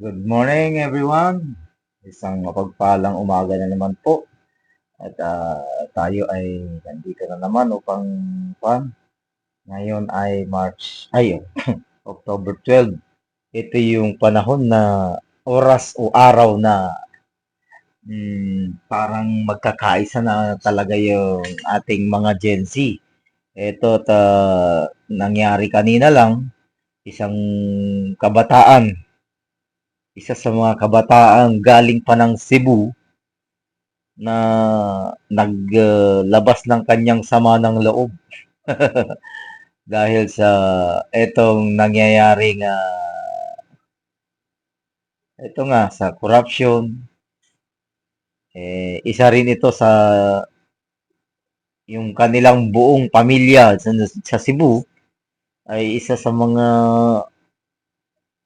Good morning everyone. Isang mapagpalang umaga na naman po. At ah, tayo ay nandito na naman upang pan. Ngayon ay March, ay October 12. Ito yung panahon na oras o araw na mm, parang magkakaisa na talaga yung ating mga Gen Z. Ito ta nangyari kanina lang isang kabataan isa sa mga kabataan galing pa ng Cebu na naglabas ng kanyang sama ng loob. Dahil sa etong nangyayaring ah, ito nga sa corruption. Eh, isa rin ito sa yung kanilang buong pamilya sa, sa Cebu ay isa sa mga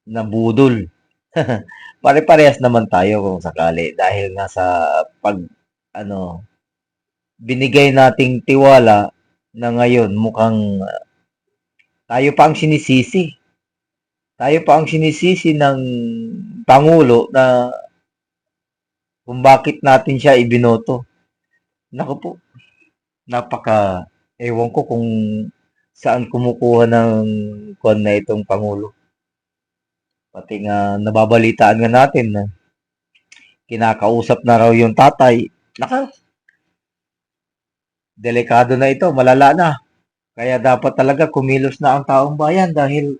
nabudol Pare-parehas naman tayo kung sakali dahil nga sa pag ano binigay nating tiwala na ngayon mukhang tayo pa ang sinisisi. Tayo pa ang sinisisi ng pangulo na kung bakit natin siya ibinoto. Naku po. Napaka ewan ko kung saan kumukuha ng kwan na itong pangulo. Pati nga nababalitaan nga natin na kinakausap na raw yung tatay. Naka, delikado na ito, malala na. Kaya dapat talaga kumilos na ang taong bayan dahil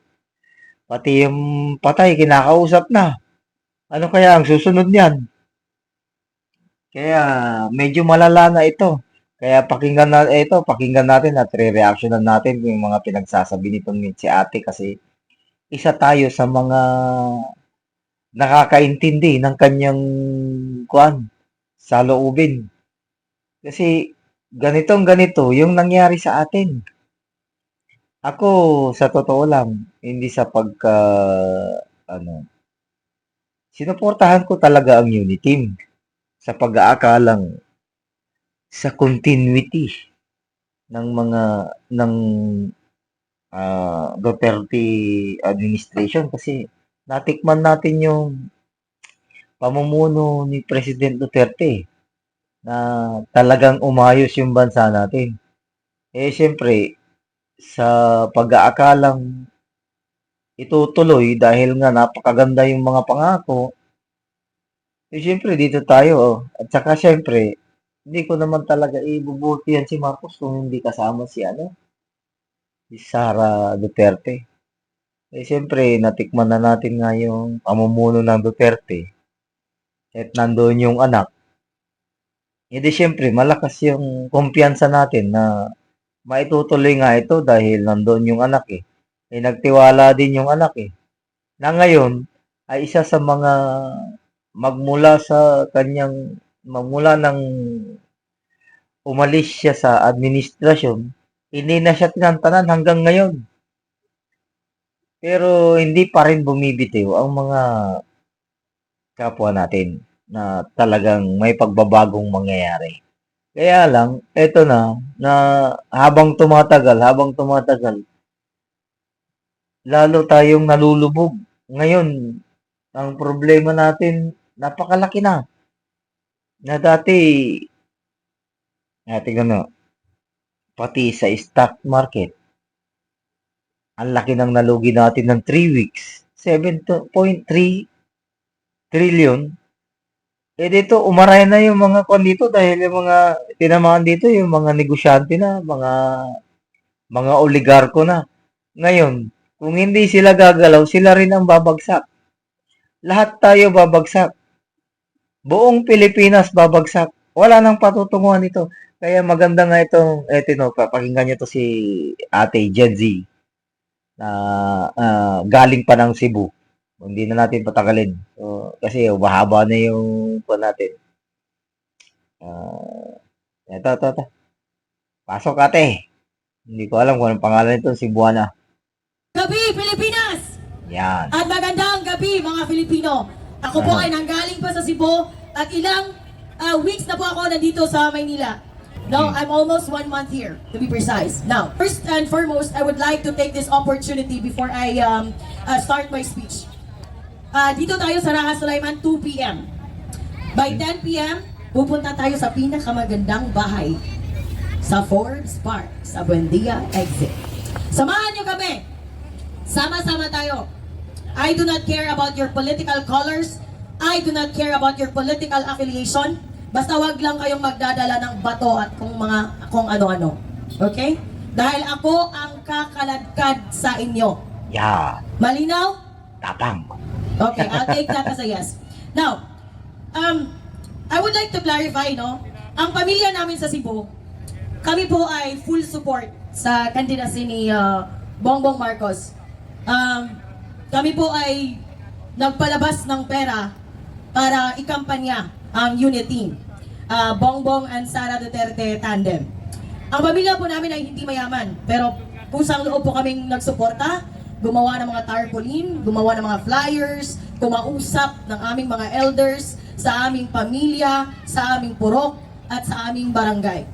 pati yung patay kinakausap na. Ano kaya ang susunod niyan? Kaya medyo malala na ito. Kaya pakinggan na ito, pakinggan natin at re-reactionan natin yung mga pinagsasabi nitong si ate kasi isa tayo sa mga nakakaintindi ng kanyang kuan sa loobin. Kasi ganitong ganito yung nangyari sa atin. Ako sa totoo lang, hindi sa pagka ano sinuportahan ko talaga ang unity team sa pag-aakalang sa continuity ng mga ng ah, Duterte administration kasi natikman natin yung pamumuno ni President Duterte na talagang umayos yung bansa natin. Eh, siyempre, sa pag-aakalang itutuloy dahil nga napakaganda yung mga pangako, eh, siyempre, dito tayo. oh. At saka, siyempre, hindi ko naman talaga ibubuti yan si Marcos kung hindi kasama si ano, si Sara Duterte. Eh, siyempre, natikman na natin nga yung pamumuno ng Duterte. At nandoon yung anak. Hindi, siyempre, malakas yung kumpiyansa natin na maitutuloy nga ito dahil nandoon yung anak eh. Eh, nagtiwala din yung anak eh. Na ngayon, ay isa sa mga magmula sa kanyang, magmula ng umalis siya sa administrasyon, hindi na siya tinantanan hanggang ngayon. Pero hindi pa rin bumibitiw ang mga kapwa natin na talagang may pagbabagong mangyayari. Kaya lang, eto na, na habang tumatagal, habang tumatagal, lalo tayong nalulubog. Ngayon, ang problema natin, napakalaki na. Na dati, natin ano, pati sa stock market, ang laki ng nalugi natin ng 3 weeks, 7.3 trillion. Eh dito, umaray na yung mga kon dito dahil yung mga tinamaan dito, yung mga negosyante na, mga mga oligarko na. Ngayon, kung hindi sila gagalaw, sila rin ang babagsak. Lahat tayo babagsak. Buong Pilipinas babagsak. Wala nang patutunguhan ito. Kaya maganda nga itong, eto no, papakinggan nyo to si ate Gen Z na ah, galing pa ng Cebu. Hindi na natin patagalin. So, kasi mahaba na yung po natin. Ah, eto, eto, eto. Pasok ate. Hindi ko alam kung anong pangalan nito, Cebuana. Gabi, Pilipinas! Yan. At magandang gabi, mga Filipino. Ako po ay nanggaling pa sa Cebu at ilang ah, weeks na po ako nandito sa Maynila. No, Hmm. I'm almost one month here, to be precise. Now, first and foremost, I would like to take this opportunity before I um, uh, start my speech. ah, dito tayo sa Raha Sulaiman 2 p.m. By 10 p.m., pupunta tayo sa pinakamagandang bahay sa Forbes Park, sa Buendia Exit. Samahan niyo kami. Sama-sama tayo. I do not care about your political colors. I do not care about your political affiliation. Basta wag lang kayong magdadala ng bato at kung mga kung ano-ano. Okay? Dahil ako ang kakaladkad sa inyo. Yeah, Malinaw? tapang. Okay, I'll take that as a yes. Now, um, I would like to clarify, no? Ang pamilya namin sa Cebu, kami po ay full support sa candidacy ni uh, Bongbong Marcos. Um, kami po ay nagpalabas ng pera para ikampanya ang unit team. Uh, Bongbong and Sara Duterte tandem. Ang pamilya po namin ay hindi mayaman, pero pusang loob po kaming nagsuporta, gumawa ng mga tarpaulin, gumawa ng mga flyers, kumausap ng aming mga elders sa aming pamilya, sa aming purok, at sa aming barangay.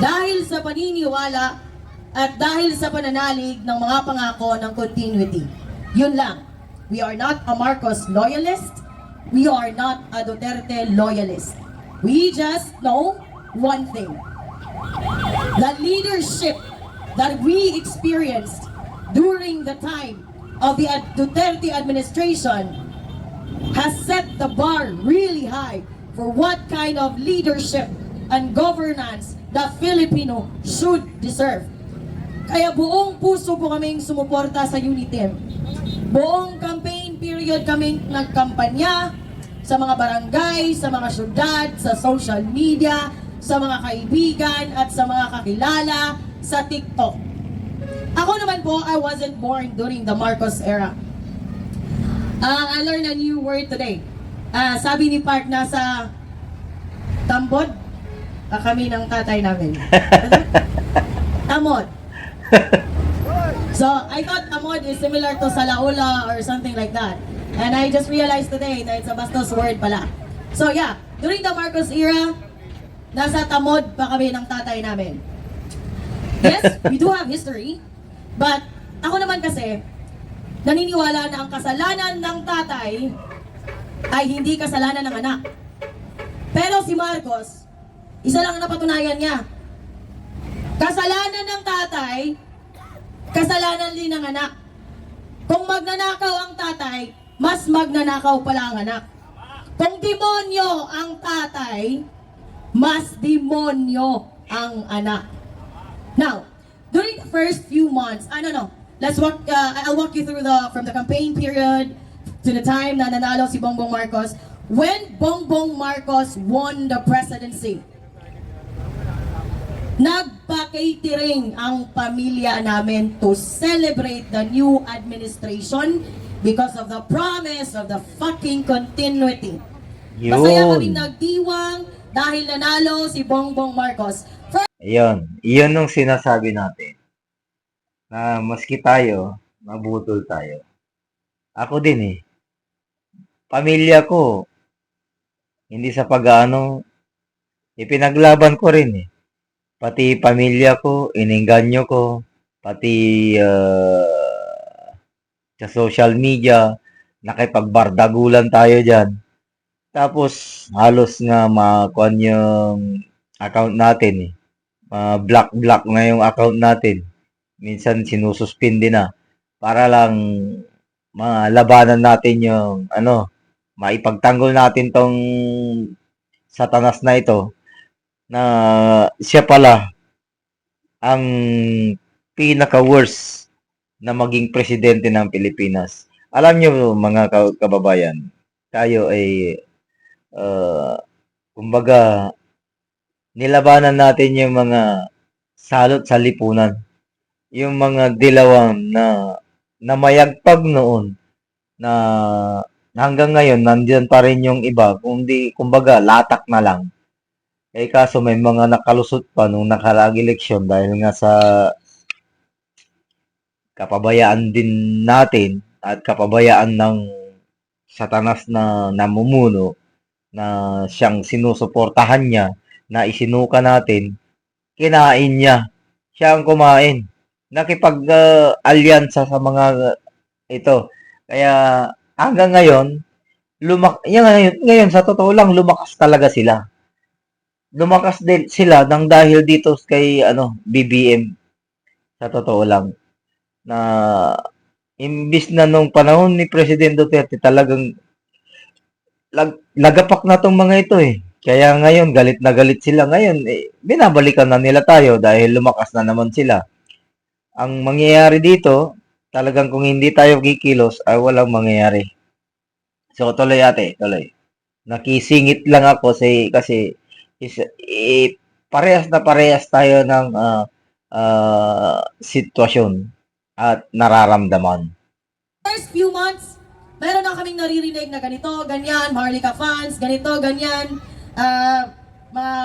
Dahil sa paniniwala at dahil sa pananalig ng mga pangako ng continuity. Yun lang. We are not a Marcos loyalist. We are not a Duterte loyalist. We just know one thing. The leadership that we experienced during the time of the Duterte administration has set the bar really high for what kind of leadership and governance the Filipino should deserve. Kaya buong puso po kaming sumuporta sa Unitem. Buong campaign period kaming nagkampanya sa mga barangay, sa mga syudad, sa social media, sa mga kaibigan at sa mga kakilala sa TikTok. Ako naman po, I wasn't born during the Marcos era. Ah, I learned a new word today. Ah, sabi ni Park nasa tambod ah, kami ng tatay namin. Tamod. So, I thought tamod is similar to salaula or something like that. And I just realized today that it's a bastos word pala. So, yeah, during the Marcos era, nasa tamod pa kami ng tatay namin. Yes, we do have history. But, ako naman kasi, naniniwala na ang kasalanan ng tatay ay hindi kasalanan ng anak. Pero si Marcos, isa lang ang napatunayan niya. Kasalanan ng tatay, kasalanan din ng anak. Kung magnanakaw ang tatay, mas magnanakaw pala ang anak. Kung demonyo ang tatay, mas demonyo ang anak. Now, during the first few months, don't know, let's walk, uh, I'll walk you through the, from the campaign period to the time na nanalo si Bongbong Marcos. When Bongbong Marcos won the presidency, nagpa-catering ang pamilya namin to celebrate the new administration because of the promise of the fucking continuity. Masaya kami Yun. nagdiwang dahil nanalo si Bongbong Marcos. First Ayun. Iyon yung sinasabi natin. Na maski tayo, mabutol tayo. Ako din eh. Pamilya ko, hindi sa pag-ano, ipinaglaban ko rin eh. Pati pamilya ko, ininganyo ko, pati ah, sa social media, nakipagbardagulan tayo dyan. Tapos, halos nga makuan yung account natin eh. black-black na yung account natin. Minsan sinususpindi na para lang malabanan natin yung ano, maipagtanggol natin tong satanas na ito na siya pala ang pinaka-worst na maging presidente ng Pilipinas. Alam niyo mga ka- kababayan, tayo ay uh, kumbaga nilabanan natin yung mga salot sa lipunan. Yung mga dilawang na namayagpag noon na hanggang ngayon nandiyan pa rin yung iba kundi kumbaga latak na lang. Eh kaso may mga nakalusot pa nung nakaraang eleksyon dahil nga sa kapabayaan din natin at kapabayaan ng satanas na namumuno na siyang sinusuportahan niya na isinuka natin, kinain niya. Siya ang kumain. Nakipag-alyansa sa mga uh, ito. Kaya hanggang ngayon, lumak yan ngayon, ngayon sa totoo lang lumakas talaga sila. Lumakas din sila nang dahil dito kay ano BBM sa totoo lang na imbis na nung panahon ni President Duterte talagang lag, lagapak na tong mga ito eh. Kaya ngayon galit na galit sila ngayon eh, binabalikan na nila tayo dahil lumakas na naman sila. Ang mangyayari dito, talagang kung hindi tayo kikilos ay walang mangyayari. So tuloy ate, tuloy. Nakisingit lang ako kasi kasi is, eh, parehas na parehas tayo ng ah, ah, sitwasyon at nararamdaman. first few months, meron na kaming naririnig na ganito, ganyan, Maharlika fans, ganito, ganyan, ah, mga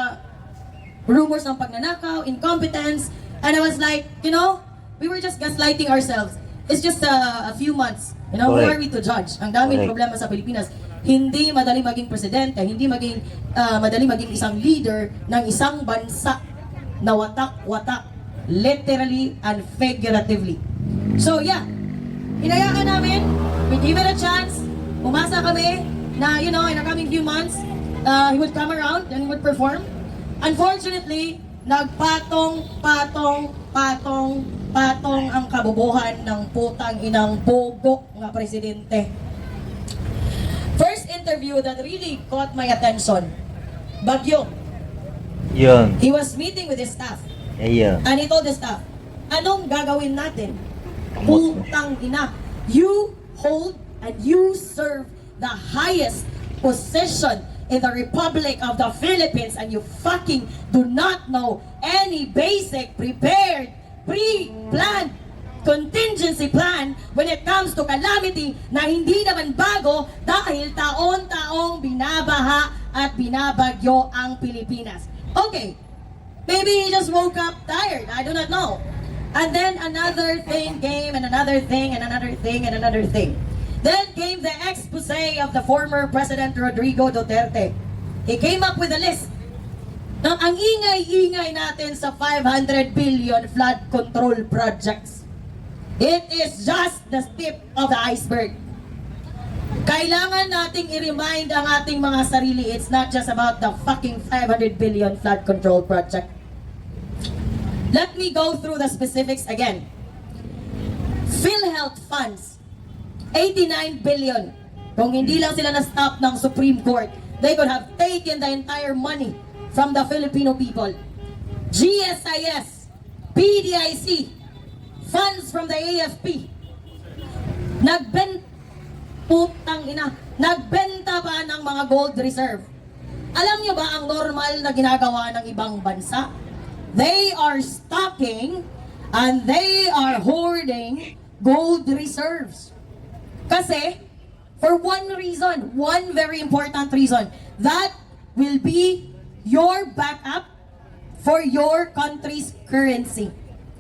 rumors ng pagnanakaw, incompetence, and I was like, you know, we were just gaslighting ourselves. It's just a, a few months. You know, who Correct. are we to judge? Ang daming Correct. problema sa Pilipinas. Hindi madali maging presidente, hindi maging ah, madali maging isang leader ng isang bansa na watak-watak, literally and figuratively. So yeah, Hinayaan namin, we gave it a chance, umasa kami na, you know, in the coming few months, uh, he would come around and he would perform. Unfortunately, nagpatong, patong, patong, patong ang kabubuhan ng putang inang bogo nga presidente. First interview that really caught my attention, Bagyo. Yun. He was meeting with his staff. Ayun. And he told the staff, anong gagawin natin? Putang ina. You hold and you serve the highest position in the Republic of the Philippines and you fucking do not know any basic prepared, pre-planned contingency plan when it comes to calamity na hindi naman bago dahil taon-taong binabaha at binabagyo ang Pilipinas. Okay, Maybe he just woke up tired. I do not know. And then another thing came, and another thing, and another thing, and another thing. Then came the expose of the former President Rodrigo Duterte. He came up with a list ng ang ingay-ingay natin sa 500 billion flood control projects. It is just the tip of the iceberg. Kailangan nating i-remind ang ating mga sarili, it's not just about the fucking 500 billion flood control project. Let me go through the specifics again. PhilHealth funds, 89 billion. Kung hindi lang sila na-stop ng Supreme Court, they could have taken the entire money from the Filipino people. GSIS, PDIC, funds from the AFP. Nagben putang ina, nagbenta ba ng mga gold reserve? Alam nyo ba ang normal na ginagawa ng ibang bansa? They are stocking and they are hoarding gold reserves. Kasi, for one reason, one very important reason, that will be your backup for your country's currency.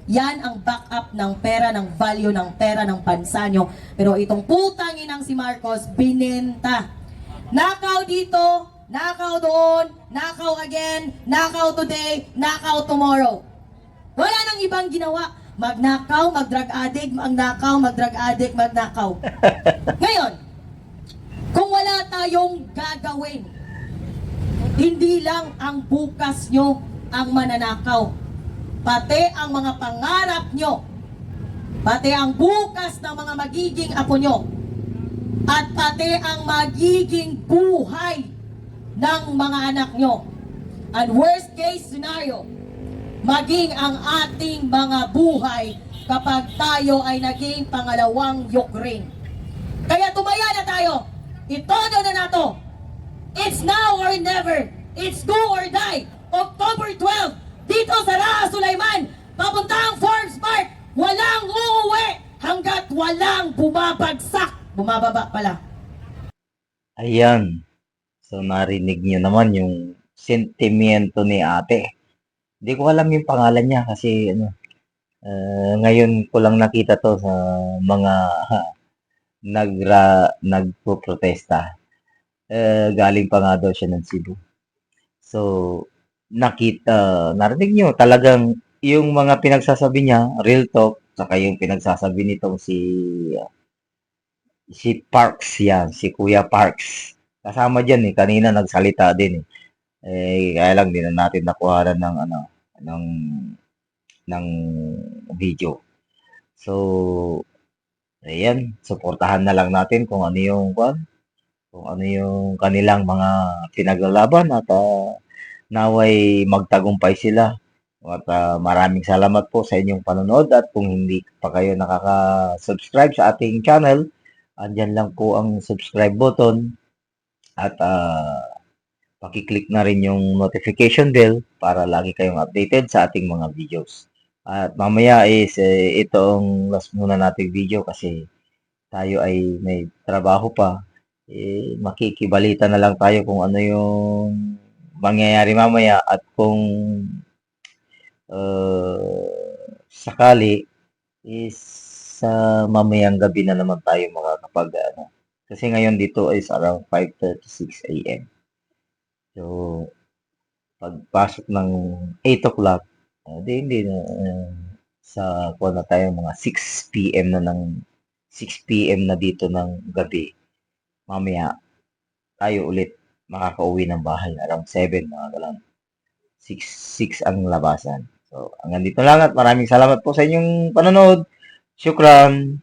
Yan ang backup ng pera, ng value ng pera ng bansa nyo. Pero itong putang inang si Marcos, binenta. Nakaw dito, nakaw doon, nakaw again, nakaw today, nakaw tomorrow. Wala nang ibang ginawa. Magnakaw, mag-drug addict, magnakaw, mag-drug addict, magnakaw. Ngayon, kung wala tayong gagawin, hindi lang ang bukas nyo ang mananakaw. Pati ang mga pangarap nyo. Pati ang bukas ng mga magiging apo nyo. At pati ang magiging buhay ng mga anak nyo. And worst case scenario, maging ang ating mga buhay kapag tayo ay naging pangalawang Ukraine. Kaya tumaya na tayo. Itodo na nato. It's now or never. It's do or die. October 12, dito sa Raha Sulaiman, papuntang Forbes Park, walang uuwi hanggat walang bumabagsak. Bumababa pala. Ayan. So, narinig niyo naman yung sentimiento ni ate. Hindi ko alam yung pangalan niya kasi ano, eh, ngayon ko lang nakita to sa mga nagra nagpo-protesta. Eh, galing pa nga daw siya ng Cebu. So, nakita, narinig niyo talagang yung mga pinagsasabi niya, real talk, saka yung pinagsasabi nitong si Si Parks yan, si Kuya Parks. Kasama dyan eh, kanina nagsalita din eh. Eh, kaya lang din na natin nakuha ng ano, ng, ng video. So, ayan, suportahan na lang natin kung ano yung, kung, kung ano yung kanilang mga pinaglalaban at ah, naway magtagumpay sila. At ah, maraming salamat po sa inyong panonood at kung hindi pa kayo nakaka-subscribe sa ating channel, andyan lang po ang subscribe button at ah, pakiclick na rin yung notification bell para lagi kayong updated sa ating mga videos. At mamaya is eh, ito ang last muna nating video kasi tayo ay may trabaho pa. Eh, makikibalita na lang tayo kung ano yung mangyayari mamaya at kung uh, sakali is sa mamayang gabi na naman tayo makakapag ano. Kasi ngayon dito is around 5.36 a.m. So, pagpasok ng 8 o'clock, di, hindi na, uh, sa kuha na tayo mga 6 p.m. na ng 6 p.m. na dito ng gabi. Mamaya, tayo ulit makakauwi ng bahay around 7 mga galang 6, 6 ang labasan. So, hanggang dito lang at maraming salamat po sa inyong panonood. Shukran.